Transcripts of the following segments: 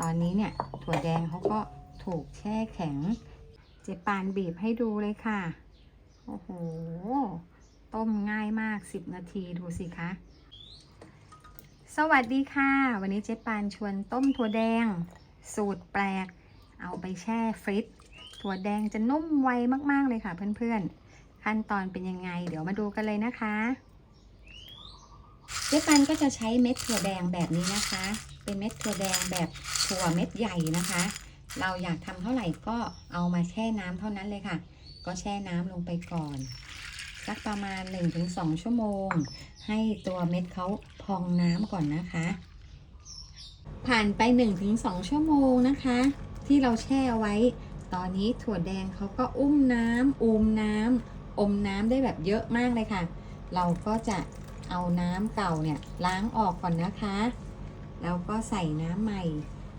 ตอนนี้เนี่ยถั่วแดงเขาก็ถูกแช่แข็ง เจปานบีบให้ดูเลยค่ะ โอ้โห ต้มง่ายมาก 10 นาทีดูสิคะ สวัสดีค่ะ วันนี้เจ๊ปานชวนต้มถั่วแดง สูตรแปลก เอาไปแช่ฟริตถั่วแดงจะนุ่มไวมากๆเลยค่ะเพื่อนๆ ขั้นตอนเป็นยังไง เดี๋ยวมาดูกันเลยนะคะ เจ๊ปันก็จะใช้เม็ดถั่วแดงแบบนี้นะคะ เป็นเม็ดถั่วแดงแบบถั่วเม็ดใหญ่นะคะ เราอยากทำเท่าไหร่ก็เอามาแช่น้ำเท่านั้นเลยค่ะ ก็แช่น้ำลงไปก่อน สักประมาณ 1-2 ชั่วโมง ให้ตัวเม็ดเขาพองน้ำก่อนนะคะ ผ่านไป 1-2 ชั่วโมงนะคะ ที่เราแช่เอาไว้ ตอนนี้ถั่วแดงเขาก็อุ้มน้ำอูมน้ำอมน้ำได้แบบเยอะมากเลยค่ะ เราก็จะ เอาน้ำเก่าเนี่ยล้างออกก่อนนะคะ แล้วก็ใส่น้ำใหม่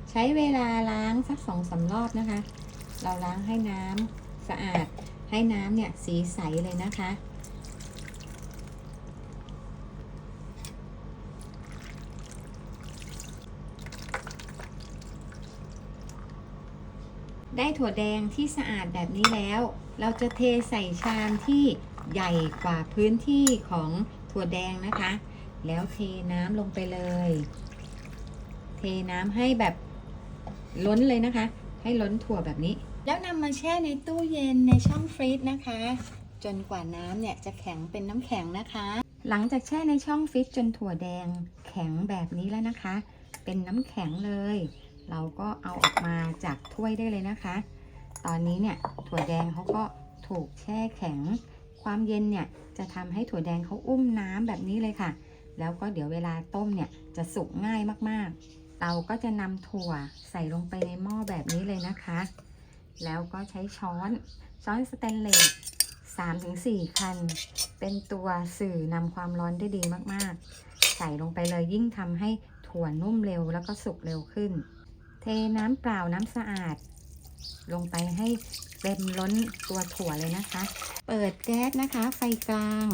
ใช้เวลาล้างสักสองสารอบนะคะ เราล้างให้น้ำสะอาดให้น้ำเนี่ยสีใสเลยนะคะ ได้ถั่วแดงที่สะอาดแบบนี้แล้ว เราจะเทใส่ชามที่ใหญ่กว่าพื้นที่ของ ถั่วแดงนะคะ แล้วเทน้ำลงไปเลย เทน้ำให้แบบล้นเลยนะคะ ให้ล้นถั่วแบบนี้ แล้วนำมาแช่ในตู้เย็นในช่องฟรีซนะคะ จนกว่าน้ำเนี่ยจะแข็งเป็นน้ำแข็งนะคะ หลังจากแช่ในช่องฟรีซจนถั่วแดงแข็งแบบนี้แล้วนะคะ เป็นน้ำแข็งเลย เราก็เอาออกมาจากถ้วยได้เลยนะคะ ตอนนี้เนี่ยถั่วแดงเขาก็ถูกแช่แข็ง ความเย็นเนี่ยจะทำให้ถั่วแดงเขาอุ้มน้ำแบบนี้เลยค่ะ แล้วก็เดี๋ยวเวลาต้มเนี่ยจะสุกง่ายมากๆ เราก็จะนำถั่วใส่ลงไปในหม้อแบบนี้เลยนะคะ แล้วก็ใช้ช้อนช้อนสแตนเลส3-4 คัน เป็นตัวสื่อนำความร้อนได้ดีมากๆ ใส่ลงไปเลยยิ่งทำให้ถั่วนุ่มเร็วแล้วก็สุกเร็วขึ้น เทน้ำเปล่าน้ำสะอาด ลงไปให้เต็มล้นตัวถั่วเลยนะคะ เปิดแก๊สนะคะ ไฟกลาง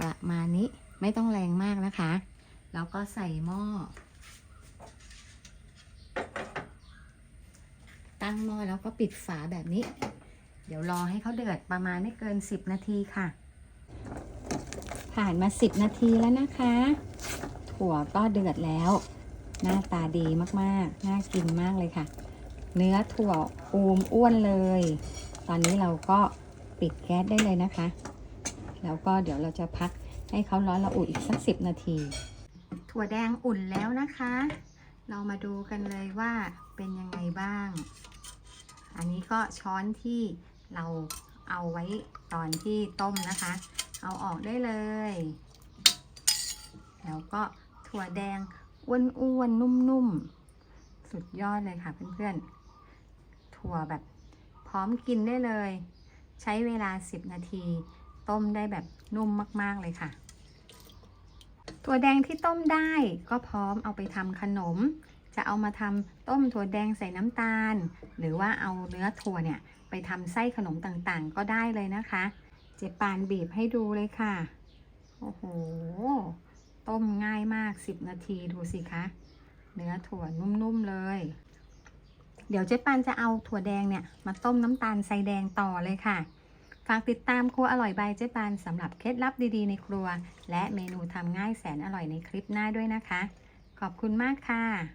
ประมาณนี้ไม่ต้องแรงมากนะคะ แล้วก็ใส่หม้อ ตั้งหม้อแล้วก็ปิดฝาแบบนี้ เดี๋ยวรอให้เขาเดือดประมาณไม่เกิน 10 นาทีค่ะ ผ่านมา 10 นาทีแล้วนะคะ ถั่วก็เดือดแล้ว หน้าตาดีมากๆ น่ากินมากเลยค่ะ เนื้อถั่วอูมอ้วนเลย ตอนนี้เราก็ปิดแก๊สได้เลยนะคะ แล้วก็เดี๋ยวเราจะพักให้เขาร้อนระอุอีกสักสิบนาที ถั่วแดงอุ่นแล้วนะคะ เรามาดูกันเลยว่าเป็นยังไงบ้าง อันนี้ก็ช้อนที่เราเอาไว้ตอนที่ต้มนะคะ เอาออกได้เลย แล้วก็ถั่วแดงอ้วนๆนุ่มๆ สุดยอดเลยค่ะเพื่อนๆ ถั่วแบบพร้อมกินได้เลย ใช้เวลา 10 นาที ต้มได้แบบนุ่มมากๆเลยค่ะ ถั่วแดงที่ต้มได้ก็พร้อมเอาไปทำขนม จะเอามาทำต้มถั่วแดงใส่น้ำตาล หรือว่าเอาเนื้อถั่วเนี่ยไปทำไส้ขนมต่างๆ ก็ได้เลยนะคะ เจปานบีบให้ดูเลยค่ะ โอ้โห ต้มง่ายมาก 10 นาทีดูสิคะ เนื้อถั่วนุ่มๆเลย เดี๋ยวเจ๊ปานจะเอาถั่วแดงเนี่ยมาต้มน้ำตาลใส่แดงต่อเลยค่ะ ฝากติดตามครัวอร่อยใบเจ๊ปานสำหรับเคล็ดลับดีๆ ในครัว และเมนูทำง่ายแสนอร่อยในคลิปหน้าด้วยนะคะ ขอบคุณมากค่ะ